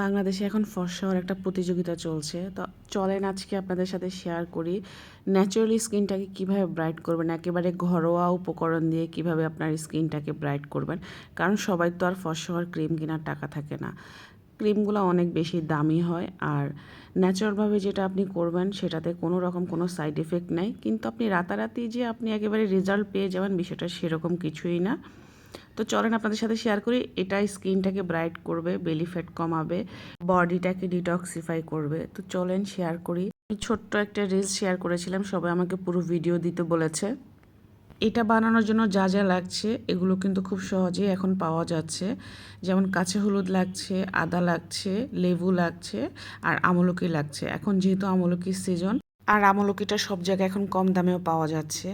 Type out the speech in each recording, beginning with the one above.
বাংলাদেশে এখন ফর্সা একটা প্রতিযোগিতা চলছে। তো চলেন আজকে আপনাদের সাথে শেয়ার করি ন্যাচারালি স্কিনটাকে কীভাবে ব্রাইট করবেন, একেবারে ঘরোয়া উপকরণ দিয়ে কীভাবে আপনার স্কিনটাকে ব্রাইট করবেন, কারণ সবাই তো আর ফর্সা ক্রিম কেনার টাকা থাকে না। ক্রিমগুলো অনেক বেশি দামি হয় আর ন্যাচারালভাবে যেটা আপনি করবেন সেটাতে কোনো রকম কোনো সাইড এফেক্ট নেই, কিন্তু আপনি রাতারাতি যে আপনি একেবারে রেজাল্ট পেয়ে যাবেন বিষয়টা সেরকম কিছুই না। তো চলেন আপনাদের সাথে শেয়ার করি এটা স্কিনটাকে ব্রাইট করবে বেলি ফ্যাট কমাবে বডিটাকে ডিটক্সিফাই করবে। তো চলেন শেয়ার করি। আমি ছোট্ট একটা রিলস শেয়ার করেছিলাম, সবাই আমাকে পুরো ভিডিও দিতে বলেছে। এটা বানানোর জন্য যা যা লাগছে, এগুলো কিন্তু খুব সহজেই এখন পাওয়া যাচ্ছে। যেমন কাঁচা হলুদ লাগছে, আদা লাগছে, লেবু লাগছে, আর আমলকি লাগছে। এখন যেহেতু আমলকির সিজন আর আমলকিটা সব জায়গায় এখন কম দামেও পাওয়া যাচ্ছে।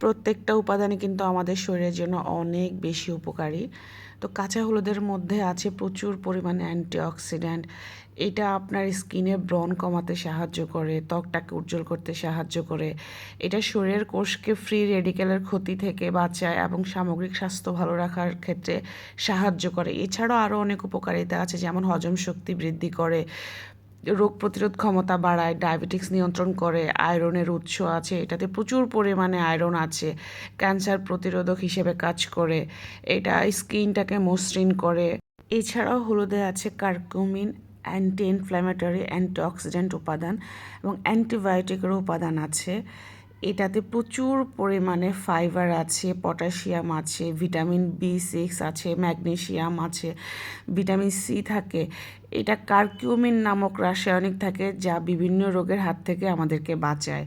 প্রত্যেকটা উপাদানই কিন্তু আমাদের শরীরের জন্য অনেক বেশি উপকারী। তো কাঁচা হলুদের মধ্যে আছে প্রচুর পরিমাণে অ্যান্টিঅক্সিডেন্ট। এটা আপনার স্কিনে ব্রণ কমাতে সাহায্য করে, ত্বকটাকে উজ্জ্বল করতে সাহায্য করে। এটা শরীরের কোষকে ফ্রি রেডিক্যালের ক্ষতি থেকে বাঁচায় এবং সামগ্রিক স্বাস্থ্য ভালো রাখার ক্ষেত্রে সাহায্য করে। এছাড়াও আরও অনেক উপকারিতা আছে, যেমন হজম শক্তি বৃদ্ধি করে রোগ প্রতিরোধ ক্ষমতা বাড়ায়, ডায়াবেটিক্স নিয়ন্ত্রণ করে, আয়রনের উৎস আছে, এটাতে প্রচুর পরিমাণে আয়রন আছে, ক্যান্সার প্রতিরোধক হিসেবে কাজ করে, এটা স্কিনটাকে মসৃণ করে। এছাড়াও হলুদে আছে কার্কুমিন অ্যান্টি ইনফ্ল্যামেটরি অ্যান্টিঅক্সিডেন্ট উপাদান এবং অ্যান্টিবায়োটিকেরও উপাদান আছে। এটাতে প্রচুর পরিমাণে ফাইবার আছে পটাশিয়াম আছে ভিটামিন বি সিক্স আছে ম্যাগনেশিয়াম আছে ভিটামিন সি থাকে। এটা কার্কিউমিন নামক রাসায়নিক থাকে যা বিভিন্ন রোগের হাত থেকে আমাদেরকে বাঁচায়।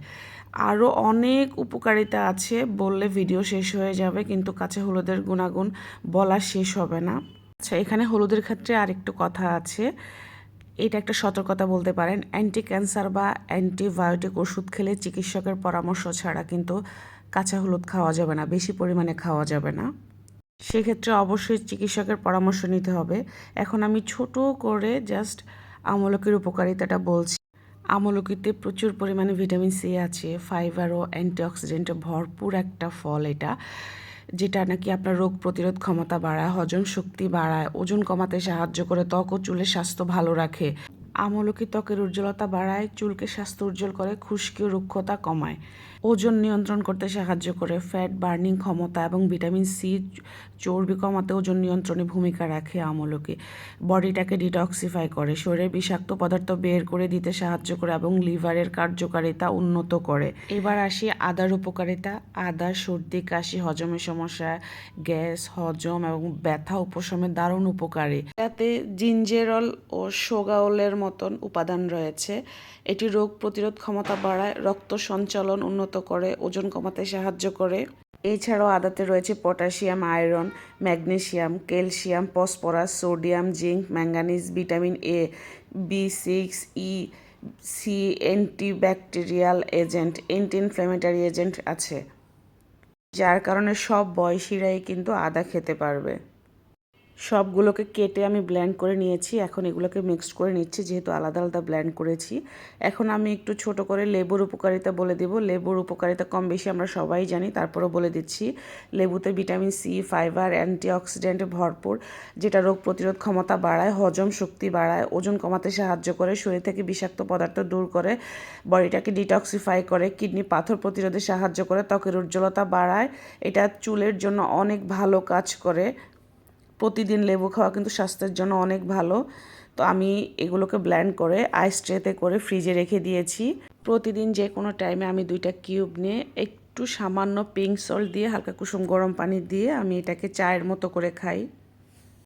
আরও অনেক উপকারিতা আছে, বললে ভিডিও শেষ হয়ে যাবে, কিন্তু কাছে হলুদের গুণাগুণ বলা শেষ হবে না। আচ্ছা এখানে হলুদের ক্ষেত্রে আরেকটু কথা আছে। এটা একটা সতর্কতা বলতে পারেন। অ্যান্টি ক্যান্সার বা অ্যান্টিবায়োটিক ওষুধ খেলে চিকিৎসকের পরামর্শ ছাড়া কিন্তু কাঁচা হলুদ খাওয়া যাবে না, বেশি পরিমাণে খাওয়া যাবে না। সেক্ষেত্রে অবশ্যই চিকিৎসকের পরামর্শ নিতে হবে। এখন আমি ছোট করে জাস্ট আমলকির উপকারিতাটা বলছি। আমলকিতে প্রচুর পরিমাণে ভিটামিন সি আছে ফাইবার ও অ্যান্টিঅক্সিডেন্টে ভরপুর একটা ফল এটা। যেটা নাকি আপনার রোগ প্রতিরোধ ক্ষমতা বাড়ায়, হজম শক্তি বাড়ায়, ওজন কমাতে সাহায্য করে, ত্বক ও চুলের স্বাস্থ্য ভালো রাখে। আমলকি ত্বকের উজ্জ্বলতা বাড়ায়, চুলকে স্বাস্থ্য উজ্জ্বল করে, খুশকি রুক্ষতা কমায়। ওজন নিয়ন্ত্রণ করতে সাহায্য করে। ফ্যাট, বার্নিং ক্ষমতা এবং ভিটামিন সি চর্বি কমাতে ওজন নিয়ন্ত্রণে ভূমিকা রাখে আমলকি। বডিটাকে ডিটক্সিফাই করে। শরীরের বিষাক্ত পদার্থ বের করে দিতে সাহায্য করে এবং লিভারের কার্যকারিতা উন্নত করে। এবার আসি আদার উপকারিতা। আদা, সর্দি, কাশি, হজমের সমস্যা, গ্যাস, হজম এবং ব্যথা উপশমে দারুণ উপকারী। এতে জিঞ্জেরল ও সোগাওলের মতন উপাদান রয়েছে। এটি রোগ প্রতিরোধ ক্ষমতা বাড়ায়, রক্ত সঞ্চালন উন্নত করে, ওজন কমাতে সাহায্য করে। এছাড়াও আদাতে রয়েছে potassium, iron, magnesium, calcium, phosphorus, sodium zinc manganese, vitamin A, B six, E, C, antibacterial agent anti inflammatory agent আছে, যার কারণে সব বয়সীরাই কিন্তু আদা খেতে পারবে। সবগুলোকে কেটে আমি ব্ল্যান্ড করে নিয়েছি। এখন এগুলোকে মিক্সড করে নিচ্ছি, যেহেতু আলাদা আলাদা ব্ল্যান্ড করেছি। এখন আমি একটু ছোট করে লেবুর উপকারিতা বলে দেব। লেবুর উপকারিতা কম বেশি আমরা সবাই জানি, তারপরেও বলে দিচ্ছি। লেবুতে ভিটামিন সি ফাইবার অ্যান্টিঅক্সিডেন্টে ভরপুর, যেটা রোগ প্রতিরোধ ক্ষমতা বাড়ায়, হজম শক্তি বাড়ায়, ওজন কমাতে সাহায্য করে, শরীর থেকে বিষাক্ত পদার্থ দূর করে, বডিটাকে ডিটক্সিফাই করে, কিডনি পাথর প্রতিরোধে সাহায্য করে, ত্বকের উজ্জ্বলতা বাড়ায়। এটা চুলের জন্য অনেক ভালো কাজ করে। প্রতিদিন লেবু খাওয়া কিন্তু স্বাস্থ্যের জন্য অনেক ভালো। তো আমি এগুলোকে ব্ল্যান্ড করে আইস ট্রেতে করে ফ্রিজে রেখে দিয়েছি। প্রতিদিন যে কোনো টাইমে আমি দুইটা কিউব নিয়ে একটু সামান্য পিঙ্ক সল্ট দিয়ে হালকা কুসুম গরম পানি দিয়ে আমি এটাকে চায়ের মতো করে খাই।